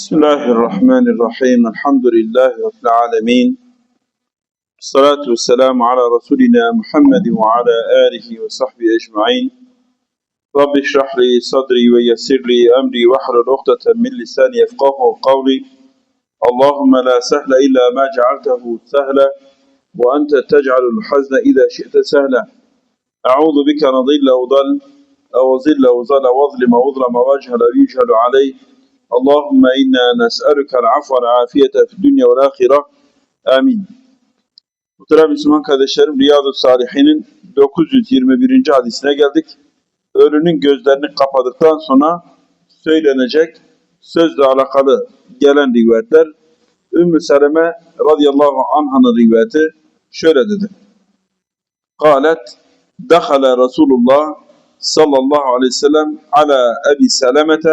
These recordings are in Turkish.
بسم الله الرحمن الرحيم الحمد لله رب العالمين الصلاة والسلام على رسولنا محمد وعلى آله وصحبه أجمعين رب اشرح لي صدري ويسر لي أمري واحلل عقدة من لساني يفقه قولي اللهم لا سهل إلا ما جعلته سهلا وأنت تجعل الحزن إذا شئت سهلا أعوذ بك نضل أو ضل أو ظل أو ظل وظلم أو يجهل علي اللهم إنا نسألك العفو والعافية في الدنيا والآخرة آمين Muhterem Müslüman kardeşlerim Riyadu Salihin'in 921. hadisine geldik. Ölünün gözlerini kapadıktan sonra söylenecek sözle alakalı gelen rivayetler Ümmü Seleme radıyallahu anh'ın rivayeti şöyle dedi. قالت دخل رسول الله صلى الله عليه وسلم على أبي سلمة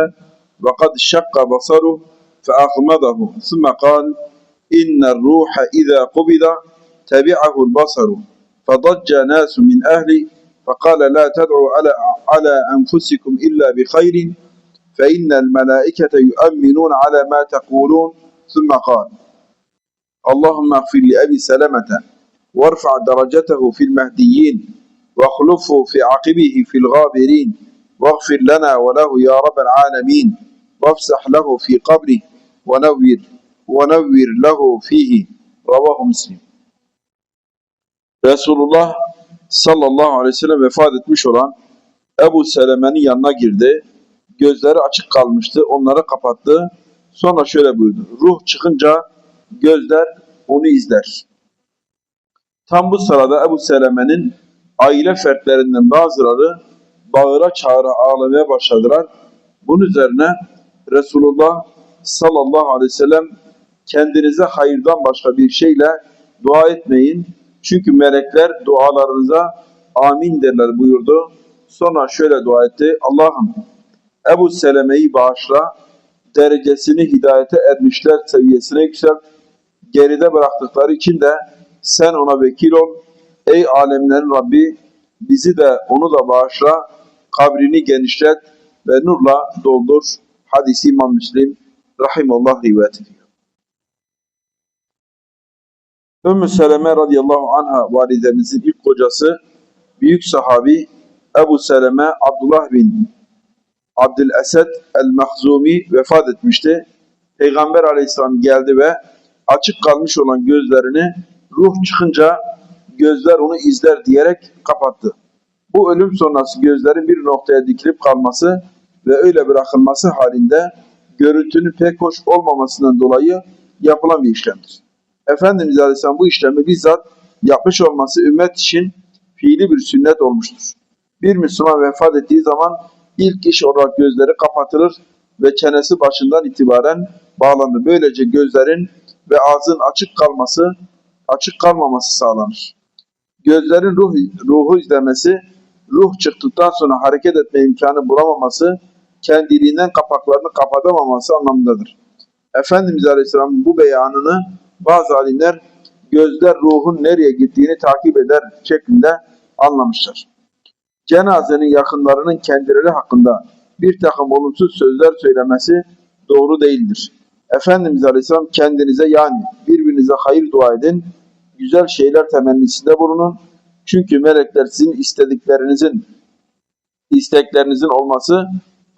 وقد شق بصره فأغمضه ثم قال إن الروح إذا قبض تبعه البصر فضج ناس من أهلي فقال لا تدعوا على, على أنفسكم إلا بخير فإن الملائكة يؤمنون على ما تقولون. ثم قال اللهم اغفر لأبي سلمة وارفع درجته في المهديين واخلفه في عقبه في الغابرين واغفر لنا وله يا رب العالمين. وافسح له في قبره ونور ونور له فيه رواه مسلم Resulullah sallallahu aleyhi ve sellem vefat etmiş olan Ebu Seleme'nin yanına girdi. Gözleri açık kalmıştı. Onları kapattı. Sonra şöyle buyurdu. Ruh çıkınca gözler onu izler. Tam bu sırada Ebu Seleme'nin aile fertlerinden bazıları bağıra çağıra ağlamaya başladılar. Bunun üzerine Resulullah sallallahu aleyhi ve sellem kendinize hayırdan başka bir şeyle dua etmeyin. Çünkü melekler dualarınıza amin derler buyurdu. Sonra şöyle dua etti. Allah'ım Ebu Seleme'yi bağışla, derecesini hidayete ermişler seviyesine yükselt. Geride bıraktıkları için de sen ona vekil ol. Ey alemlerin Rabbi bizi de onu da bağışla, kabrini genişlet ve nurla doldur. Hadisi İmam Müslim Rahimullah rivayet ediyor. Ümmü Seleme radıyallahu anha validemizin ilk kocası büyük sahabi Ebu Seleme Abdullah bin Abdülesed el-Mahzumi vefat etmişti. Peygamber aleyhisselam geldi ve açık kalmış olan gözlerini ruh çıkınca gözler onu izler diyerek kapattı. Bu ölüm sonrası gözlerin bir noktaya dikilip kalması ve öyle bırakılması halinde görüntünün pek hoş olmamasından dolayı yapılan bir işlemdir. Efendimiz Aleyhisselam bu işlemi bizzat yapmış olması ümmet için fiili bir sünnet olmuştur. Bir Müslüman vefat ettiği zaman ilk iş olarak gözleri kapatılır ve çenesi başından itibaren bağlanır. Böylece gözlerin ve ağzın açık kalması, açık kalmaması sağlanır. Gözlerin ruh, ruhu izlemesi, ruh çıktıktan sonra hareket etme imkanı bulamaması, kendiliğinden kapaklarını kapatamaması anlamındadır. Efendimiz Aleyhisselam'ın bu beyanını bazı alimler gözler ruhun nereye gittiğini takip eder şeklinde anlamışlar. Cenazenin yakınlarının kendileri hakkında bir takım olumsuz sözler söylemesi doğru değildir. Efendimiz Aleyhisselam kendinize yani birbirinize hayır dua edin, güzel şeyler temennisinde bulunun. Çünkü melekler sizin istediklerinizin, isteklerinizin olması,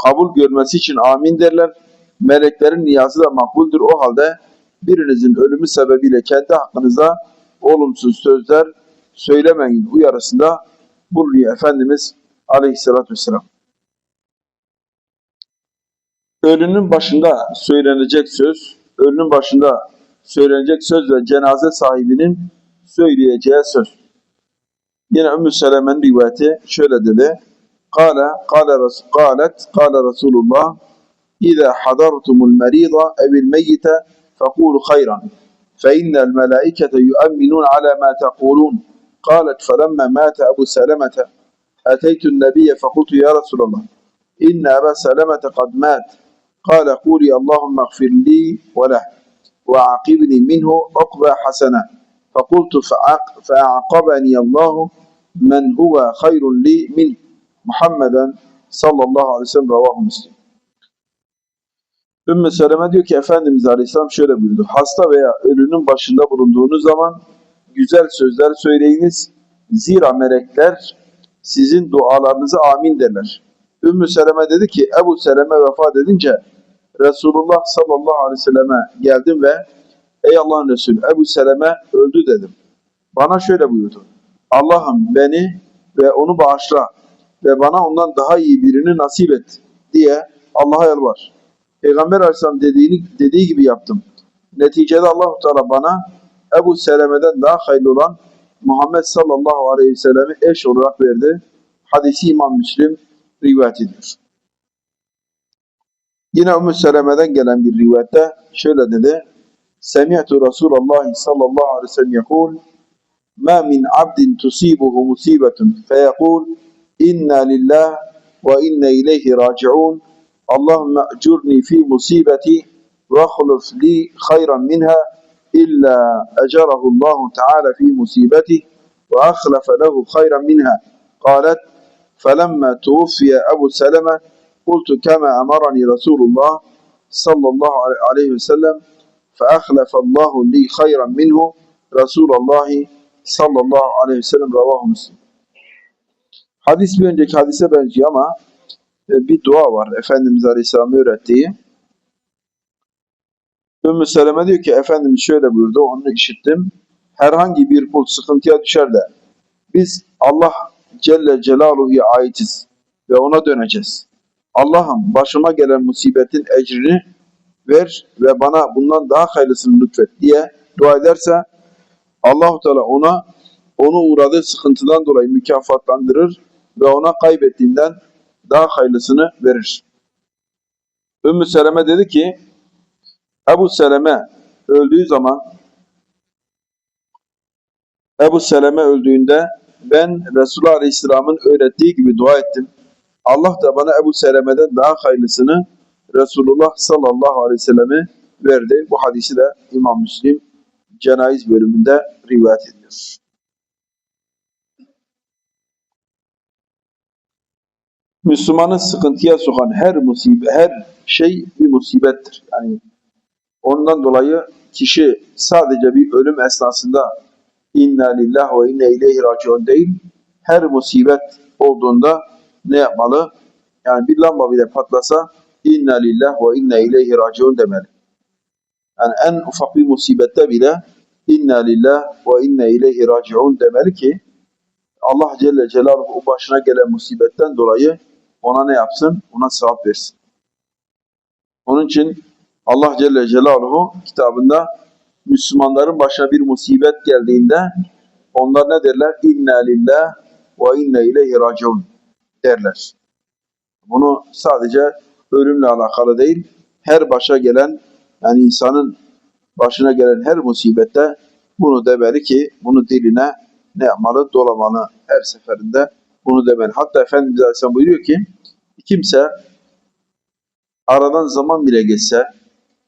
kabul görmesi için amin derler. Meleklerin niyazı da makbuldür. O halde birinizin ölümü sebebiyle kendi hakkınızda olumsuz sözler söylemeyin uyarısında bulunuyor Efendimiz Aleyhisselatü Vesselam. Ölünün başında söylenecek söz, ölünün başında söylenecek söz ve cenaze sahibinin söyleyeceği söz. Yine Ümmü Seleme'nin rivayeti şöyle dedi. Kale, kale, kalet, kale Resulullah İza hadartumul merida evil meyyite فقولوا خيرا فإن الملائكة يؤمنون على ما تقولون. قالت فلما مات أبو سلمة أتيت النبي فقلت يا رسول الله إن أبا سلمة قد مات قال قولي اللهم اغفر لي وله وعاقبني منه عقبى حسنة. فقلت فأعقبني الله من هو خير لي منه. Muhammeden sallallahu aleyhi ve sellem ravahu muslim. Ümmü Seleme diyor ki Efendimiz Aleyhisselam şöyle buyurdu. Hasta veya ölünün başında bulunduğunuz zaman güzel sözler söyleyiniz. Zira melekler sizin dualarınızı amin derler. Ümmü Seleme dedi ki Ebu Seleme vefat edince Resulullah sallallahu aleyhi ve selleme geldim ve Ey Allah'ın Resulü Ebu Seleme öldü dedim. Bana şöyle buyurdu. Allah'ım beni ve onu bağışla ve bana ondan daha iyi birini nasip et diye Allah'a yalvar. Peygamber Aleyhisselam dediğini, dediği gibi yaptım. Neticede Allahu Teala bana Ebu Seleme'den daha hayırlı olan Muhammed sallallahu aleyhi ve sellem'i eş olarak verdi. Hadisi İmam Müslim rivayet ediyor. Yine Ümmü Seleme'den gelen bir rivayette şöyle dedi. Semi'tu Resulallah sallallahu aleyhi ve sellem yekul Ma min abdin tusibuhu musibetun feyekul إنا لله وإنا إليه راجعون اللهم أجرني في مصيبتي واخلف لي خيرا منها إلا أجره الله تعالى في مصيبته وأخلف له خيرا منها قالت فلما توفي أبو سلمة قلت كما أمرني رسول الله صلى الله عليه وسلم فأخلف الله لي خيرا منه رسول الله sallallahu aleyhi ve sellem ravahu müslim. Hadis bir önceki hadise benziyor ama e, bir dua var Efendimiz Aleyhisselam'ın öğrettiği. Ümmü Seleme diyor ki Efendimiz şöyle buyurdu onu işittim. Herhangi bir kul sıkıntıya düşer de biz Allah Celle Celaluhu'ya aitiz ve ona döneceğiz. Allah'ım başıma gelen musibetin ecrini ver ve bana bundan daha hayırlısını lütfet diye dua ederse Allahu Teala ona onu uğradığı sıkıntıdan dolayı mükafatlandırır ve ona kaybettiğinden daha hayırlısını verir. Ümmü Seleme dedi ki Ebu Seleme öldüğü zaman Ebu Seleme öldüğünde ben Resulullah Aleyhisselam'ın öğrettiği gibi dua ettim. Allah da bana Ebu Seleme'den daha hayırlısını Resulullah sallallahu aleyhi ve selleme verdi. Bu hadisi de İmam Müslim cenayiz bölümünde rivayet ediyor. Müslümanı sıkıntıya sokan her musibet, her şey bir musibettir. Yani ondan dolayı kişi sadece bir ölüm esnasında inna lillah ve inne ileyhi raciun değil, her musibet olduğunda ne yapmalı? Yani bir lamba bile patlasa inna lillah ve inne ileyhi raciun demeli. Yani en ufak bir musibette bile inna lillah ve inne ileyhi raciun demeli ki Allah Celle Celaluhu başına gelen musibetten dolayı ona ne yapsın? Ona sevap versin. Onun için Allah Celle Celaluhu kitabında Müslümanların başına bir musibet geldiğinde onlar ne derler? İnna lillah ve inne ileyhi raciun derler. Bunu sadece ölümle alakalı değil, her başa gelen yani insanın başına gelen her musibette bunu demeli ki bunu diline ne yapmalı? Dolamalı her seferinde bunu demeli. Hatta Efendimiz Aleyhisselam buyuruyor ki kimse aradan zaman bile geçse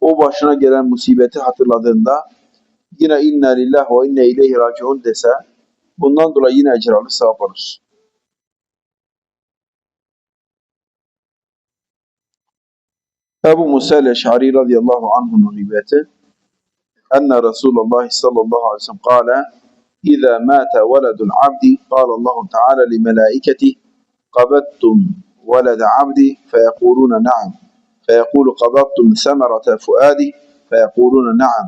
o başına gelen musibeti hatırladığında yine inna lillah ve inne ileyhi raciun dese bundan dolayı yine ecir alır, sevap alır. Ebu Musa el-Eş'ari radıyallahu anh'un rivayeti enne Resulullah sallallahu aleyhi ve sellem kâle إذا مات ولد العبد قال الله تعالى لملائكته قبضتم ولد عبدي فيقولون نعم. فيقول قبضتم ثمرة فؤادي فيقولون نعم.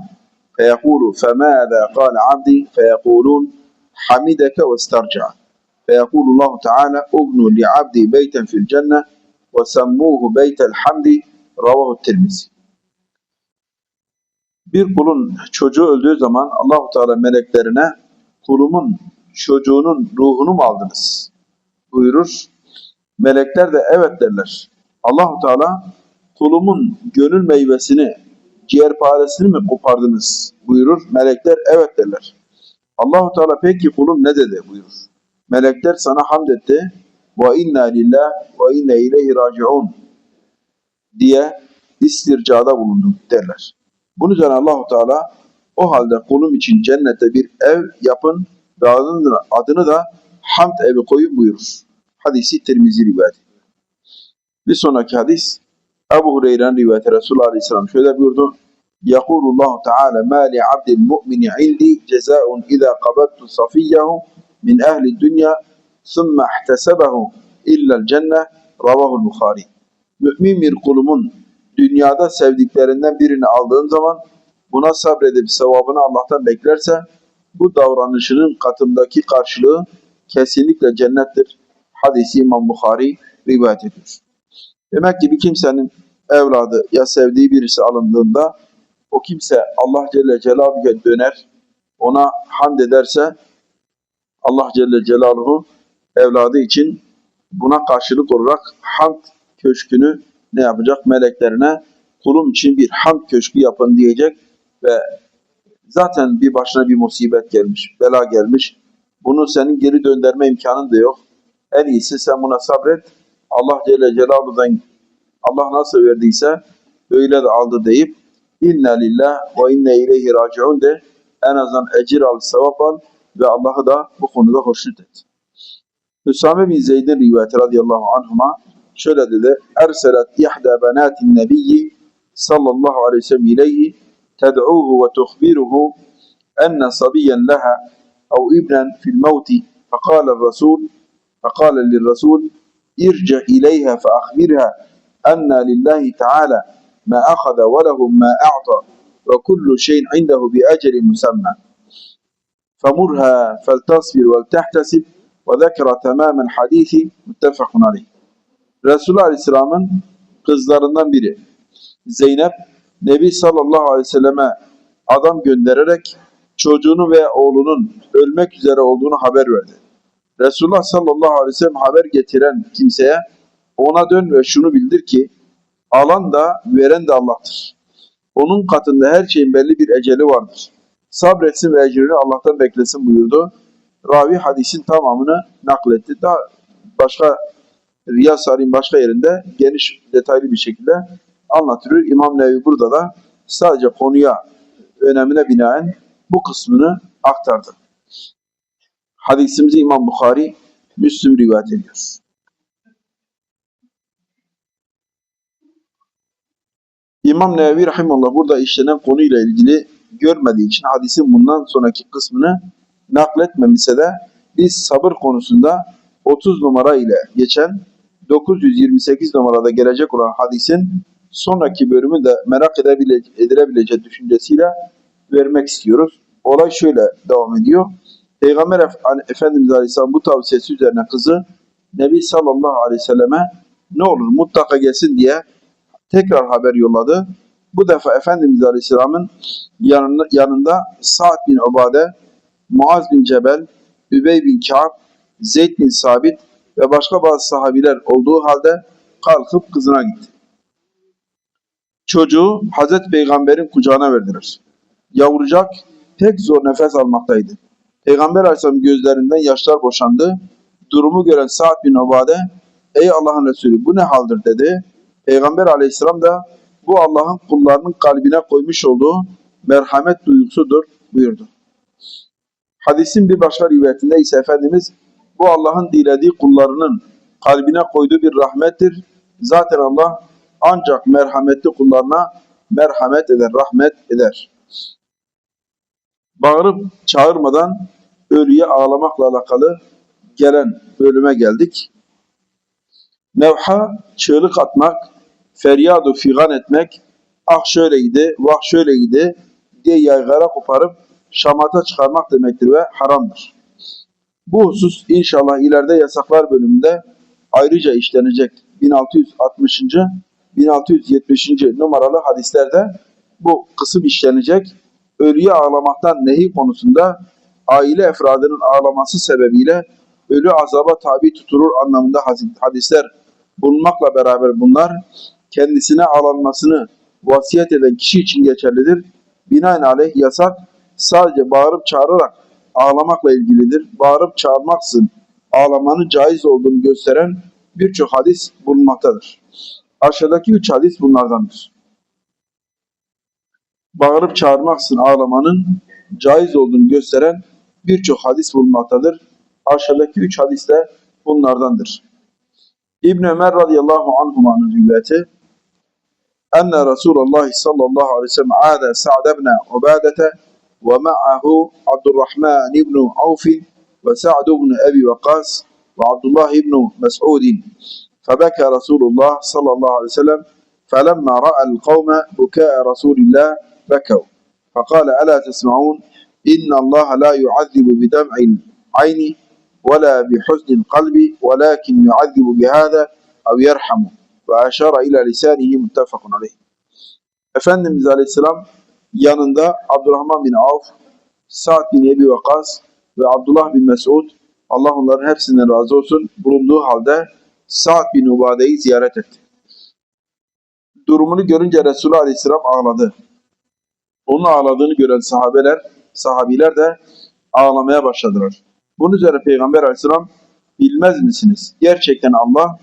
فيقول فماذا قال عبدي فيقولون حمدك واسترجع. فيقول الله تعالى أبنوا لعبدي بيتا في الجنة وسموه بيت الحمد رواه الترمذي. Bir kulun çocuğu öldüğü zaman Allahu Teala meleklerine kulumun çocuğunun ruhunu mu aldınız? buyurur. Melekler de evet derler. Allahu Teala kulumun gönül meyvesini, ciğerparesini mi kopardınız? buyurur. Melekler evet derler. Allahu Teala peki kulum ne dedi? buyurur. Melekler sana hamd etti. Ve inna lillah ve inne ileyhi raciun diye istircada bulundum derler. Bunun üzerine Allahu Teala o halde kulum için cennette bir ev yapın ve adını, adını da hamd evi koyun buyurur. Hadisi Tirmizi rivayet ediyor. Bir sonraki hadis Ebu Hureyre'nin rivayeti Resulullah Aleyhisselam şöyle buyurdu. يقول الله تعالى ما لعبد المؤمن عندي جزاء إذا قبضت صفيه من أهل الدنيا ثم احتسبه إلا الجنة رواه البخاري Mümin bir kulumun dünyada sevdiklerinden birini aldığın zaman buna sabredip sevabını Allah'tan beklerse bu davranışının katındaki karşılığı kesinlikle cennettir. Hadisi İmam Bukhari rivayet ediyor. Demek ki bir kimsenin evladı ya sevdiği birisi alındığında o kimse Allah Celle Celaluhu'ya döner, ona hamd ederse Allah Celle Celaluhu evladı için buna karşılık olarak hamd köşkünü ne yapacak? Meleklerine kulum için bir hamd köşkü yapın diyecek ve zaten bir başına bir musibet gelmiş, bela gelmiş. Bunu senin geri döndürme imkanın da yok. En iyisi sen buna sabret. Allah Celle Celaluhu'dan Allah nasıl verdiyse öyle de aldı deyip inna lillah ve inne ileyhi raciun de en azından ecir al, sevap al ve Allah'ı da bu konuda hoşnut et. Hüsame bin Zeyd'in rivayeti radıyallahu anhuma şöyle dedi. Erselet ihda benatin nebiyyi sallallahu aleyhi ve sellem ileyhi ve tuhbiruhu enne sabiyen leha ev ibnen fil mevti فقال الرسول فقال للرسول ارجع إليها فأخبرها أن لله تعالى ما أخذ وله ما أعطى وكل شيء عنده بأجل مسمى. فمرها فلتصبر ولتحتسب وذكر تمام الحديث. متفق عليه. Resulullah Aleyhisselam'ın kızlarından biri. Zeynep Nebi sallallahu aleyhi ve selleme adam göndererek çocuğunu ve oğlunun ölmek üzere olduğunu haber verdi. Resulullah sallallahu aleyhi ve sellem haber getiren kimseye ona dön ve şunu bildir ki alan da veren de Allah'tır. Onun katında her şeyin belli bir eceli vardır. Sabretsin ve ecrini Allah'tan beklesin buyurdu. Ravi hadisin tamamını nakletti. Daha başka Riyaz Sarı'nın başka yerinde geniş detaylı bir şekilde anlatılıyor. İmam Nevi burada da sadece konuya önemine binaen bu kısmını aktardı. Hadisimizi İmam Bukhari Müslüm rivayet ediyor. İmam Nevevi Rahimullah burada işlenen konuyla ilgili görmediği için hadisin bundan sonraki kısmını nakletmemişse de biz sabır konusunda 30 numara ile geçen 928 numarada gelecek olan hadisin sonraki bölümü de merak edebile, edilebileceği düşüncesiyle vermek istiyoruz. Olay şöyle devam ediyor. Peygamber Ef- Efendimiz Aleyhisselam bu tavsiyesi üzerine kızı Nebi sallallahu aleyhi ve selleme ne olur mutlaka gelsin diye tekrar haber yolladı. Bu defa Efendimiz Aleyhisselam'ın yanında, yanında Sa'd bin Ubade, Muaz bin Cebel, Übey bin Ka'b, Zeyd bin Sabit ve başka bazı sahabiler olduğu halde kalkıp kızına gitti. Çocuğu Hazreti Peygamber'in kucağına verdiler. Yavrucak pek zor nefes almaktaydı. Peygamber Aleyhisselam gözlerinden yaşlar boşandı. Durumu gören Sa'd bin Ubade, Ey Allah'ın Resulü bu ne haldir dedi. Peygamber Aleyhisselam da bu Allah'ın kullarının kalbine koymuş olduğu merhamet duygusudur buyurdu. Hadisin bir başka rivayetinde ise Efendimiz bu Allah'ın dilediği kullarının kalbine koyduğu bir rahmettir. Zaten Allah ancak merhametli kullarına merhamet eder, rahmet eder. Bağırıp çağırmadan ölüye ağlamakla alakalı gelen bölüme geldik. Nevha çığlık atmak, feryadu figan etmek, ah şöyleydi, vah şöyleydi diye yaygara koparıp şamata çıkarmak demektir ve haramdır. Bu husus inşallah ileride yasaklar bölümünde ayrıca işlenecek 1660. 1670. numaralı hadislerde bu kısım işlenecek. Ölüye ağlamaktan nehi konusunda aile efradının ağlaması sebebiyle ölü azaba tabi tutulur anlamında hadisler bulunmakla beraber bunlar kendisine ağlanmasını vasiyet eden kişi için geçerlidir. Binaenaleyh yasak sadece bağırıp çağırarak ağlamakla ilgilidir. Bağırıp çağırmaksın ağlamanın caiz olduğunu gösteren birçok hadis bulunmaktadır. Aşağıdaki üç hadis bunlardandır. Bağırıp çağırmaksın ağlamanın caiz olduğunu gösteren birçok hadis bulunmaktadır. Aşağıdaki üç hadis de bunlardandır. İbn Ömer radıyallahu anhuma'nın rivayeti Enne Resulullah sallallahu aleyhi ve sellem aade Sa'd ibn Ubadete ve ma'ahu Abdurrahman ibn Avf ve Sa'd ibn Ebi Vakas ve Abdullah ibn Mes'ud فبكى رسول الله صلى الله عليه وسلم فلما رأى القوم بكاء رسول الله بكوا. فقال ألا تسمعون؟ إن الله لا يعذب بدمع العين ولا بحزن القلب ولكن يعذب بهذا أو يرحم وأشار إلى لسانه متفق عليه. Efendimiz Aleyhisselam yanında Abdurrahman bin Avf, Sa'd bin Ebi Vakas ve Abdullah bin Mesud Allah onların hepsinden razı olsun bulunduğu halde Sa'd bin Ubade'yi ziyaret etti. Durumunu görünce Resulullah Aleyhisselam ağladı. Onun ağladığını gören sahabeler, sahabiler de ağlamaya başladılar. Bunun üzerine Peygamber Aleyhisselam bilmez misiniz? Gerçekten Allah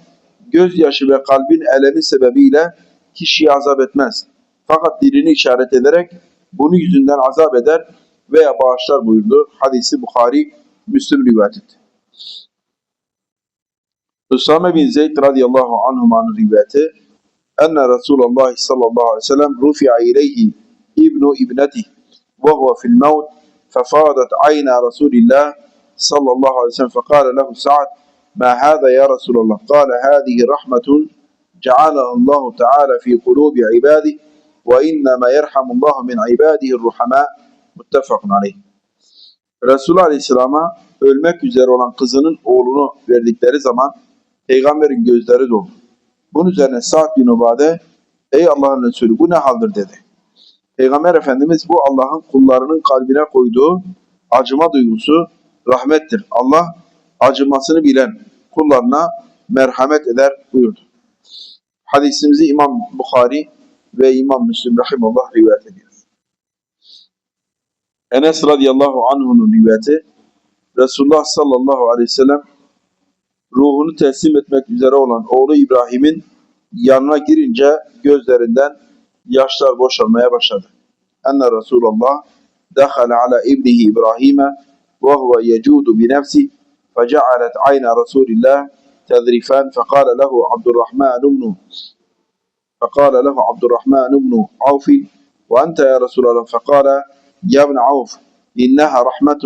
gözyaşı ve kalbin elemi sebebiyle kişiyi azap etmez. Fakat dilini işaret ederek bunu yüzünden azap eder veya bağışlar buyurdu. Hadisi Bukhari, Müslüm rivayet etti. Üsame bin Zeyd radıyallahu anhumanın rivayeti enne Resulullah sallallahu aleyhi ve sellem rufi'a ileyhi ibnu ibnetih ve huve fil mevt رسول الله صلى الله عليه وسلم فقال له سعد ما هذا يا رسول الله قال هذه رحمة جعلها الله تعالى في قلوب عباده وإنما يرحم الله من عباده الرحماء متفق عليه Resulullah Aleyhisselam'a ölmek üzere olan kızının oğlunu verdikleri zaman peygamberin gözleri doldu. Bunun üzerine Sa'd bin Ubade ey Allah'ın Resulü bu ne haldir dedi. Peygamber Efendimiz bu Allah'ın kullarının kalbine koyduğu acıma duygusu rahmettir. Allah acımasını bilen kullarına merhamet eder buyurdu. Hadisimizi İmam Bukhari ve İmam Müslim Rahimullah rivayet ediyor. Enes radıyallahu anh'unun rivayeti Resulullah sallallahu aleyhi ve sellem ruhunu teslim etmek üzere olan oğlu İbrahim'in yanına girince gözlerinden yaşlar boşalmaya başladı. Enne Resulullah دخل على ابنه إبراهيم وهو يجود بنفسه فجعلت عين رسول الله تذرفان فقال له عبد الرحمن بن فقال له عبد الرحمن بن عوف وأنت يا رسول الله فقال يا ابن عوف إنها رحمة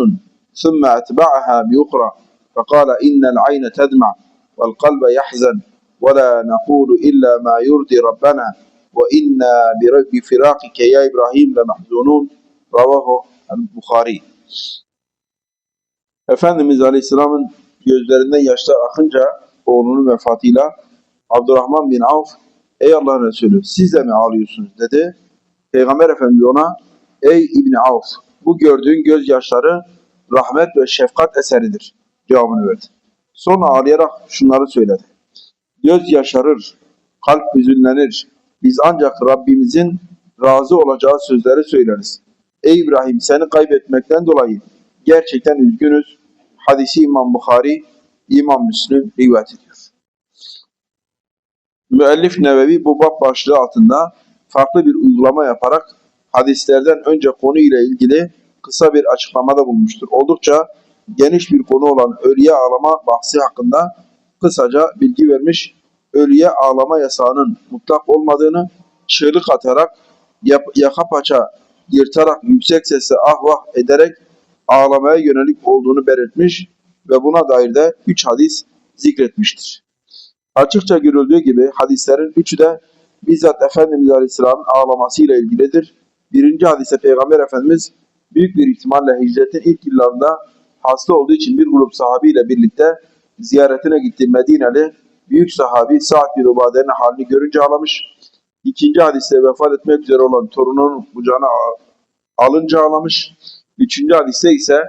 ثم أتبعها بأخرى فقال إن العين تدمع والقلب يحزن ولا نقول إلا ما يرضي ربنا وإنا بفراقك يا إبراهيم لمحزونون رواه البخاري Efendimiz Aleyhisselam'ın gözlerinden yaşlar akınca oğlunun vefatıyla Abdurrahman bin Avf Ey Allah'ın Resulü siz de mi ağlıyorsunuz dedi. Peygamber Efendimiz ona Ey İbni Avf bu gördüğün gözyaşları rahmet ve şefkat eseridir cevabını verdi. Sonra ağlayarak şunları söyledi. Göz yaşarır, kalp hüzünlenir. Biz ancak Rabbimizin razı olacağı sözleri söyleriz. Ey İbrahim seni kaybetmekten dolayı gerçekten üzgünüz. Hadisi İmam Bukhari, İmam Müslim rivayet ediyor. Müellif Nevevi bu bab başlığı altında farklı bir uygulama yaparak hadislerden önce konuyla ilgili kısa bir açıklamada bulmuştur. Oldukça geniş bir konu olan ölüye ağlama bahsi hakkında kısaca bilgi vermiş, ölüye ağlama yasağının mutlak olmadığını çığlık atarak, yap- yaka paça yırtarak, yüksek sesle ah vah ederek ağlamaya yönelik olduğunu belirtmiş ve buna dair de üç hadis zikretmiştir. Açıkça görüldüğü gibi hadislerin üçü de bizzat Efendimiz Aleyhisselam'ın ağlamasıyla ilgilidir. Birinci hadise Peygamber Efendimiz büyük bir ihtimalle hicretin ilk yıllarında hasta olduğu için bir grup sahabiyle birlikte ziyaretine gittiği Medineli büyük sahabi Sa'd bin Ubade'nin halini görünce ağlamış. İkinci hadiste vefat etmek üzere olan torununun kucağına alınca ağlamış. Üçüncü hadiste ise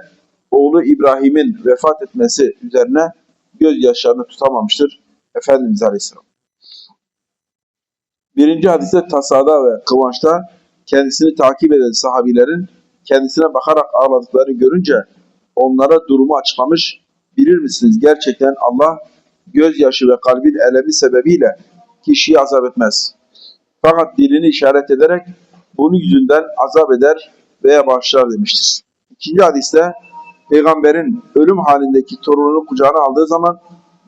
oğlu İbrahim'in vefat etmesi üzerine gözyaşlarını tutamamıştır Efendimiz Aleyhisselam. Birinci hadiste tasada ve kıvançta kendisini takip eden sahabilerin kendisine bakarak ağladıklarını görünce onlara durumu açıklamış. Bilir misiniz gerçekten Allah gözyaşı ve kalbin elemi sebebiyle kişiyi azap etmez. Fakat dilini işaret ederek bunun yüzünden azap eder veya bağışlar demiştir. İkinci hadiste peygamberin ölüm halindeki torununu kucağına aldığı zaman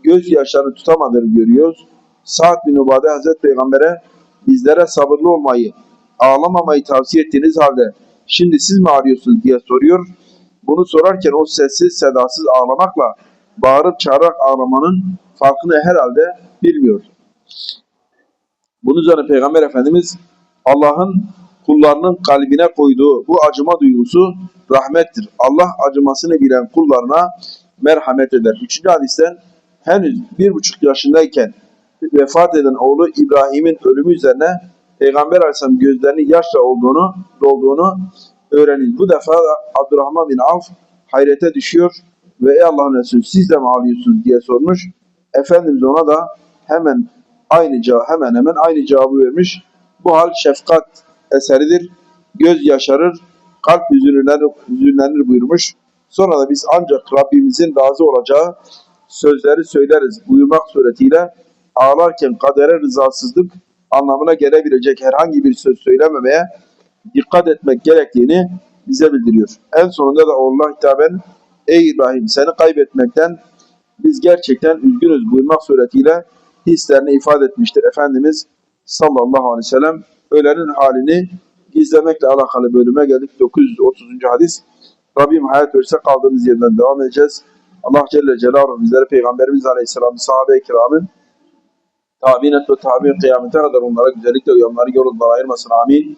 gözyaşlarını tutamadığını görüyoruz. Sa'd bin Ubade Hazreti Peygamber'e bizlere sabırlı olmayı, ağlamamayı tavsiye ettiğiniz halde şimdi siz mi ağlıyorsunuz diye soruyor. Bunu sorarken o sessiz sedasız ağlamakla bağırıp çağırarak ağlamanın farkını herhalde bilmiyor. Bunun üzerine Peygamber Efendimiz Allah'ın kullarının kalbine koyduğu bu acıma duygusu rahmettir. Allah acımasını bilen kullarına merhamet eder. Üçüncü hadisten henüz bir buçuk yaşındayken vefat eden oğlu İbrahim'in ölümü üzerine Peygamber Aleyhisselam gözlerinin yaşla olduğunu, dolduğunu öğrenir. Bu defa da Abdurrahman bin Avf hayrete düşüyor ve ey Allah'ın Resulü siz de mi ağlıyorsunuz diye sormuş. Efendimiz ona da hemen aynı cevap, hemen hemen aynı cevabı vermiş. Bu hal şefkat eseridir. Göz yaşarır, kalp hüzünlenir, hüzünlenir buyurmuş. Sonra da biz ancak Rabbimizin razı olacağı sözleri söyleriz buyurmak suretiyle ağlarken kadere rızasızlık anlamına gelebilecek herhangi bir söz söylememeye dikkat etmek gerektiğini bize bildiriyor. En sonunda da Allah hitaben Ey İbrahim seni kaybetmekten biz gerçekten üzgünüz buyurmak suretiyle hislerini ifade etmiştir. Efendimiz sallallahu aleyhi ve sellem ölenin halini gizlemekle alakalı bölüme geldik. 930. hadis. Rabbim hayat verirse kaldığımız yerden devam edeceğiz. Allah Celle Celaluhu bizlere Peygamberimiz Aleyhisselam sahabe-i kiramın tabinet ve tabi'in kıyamete kadar onlara güzellikle uyanları yolundan ayırmasın. Amin.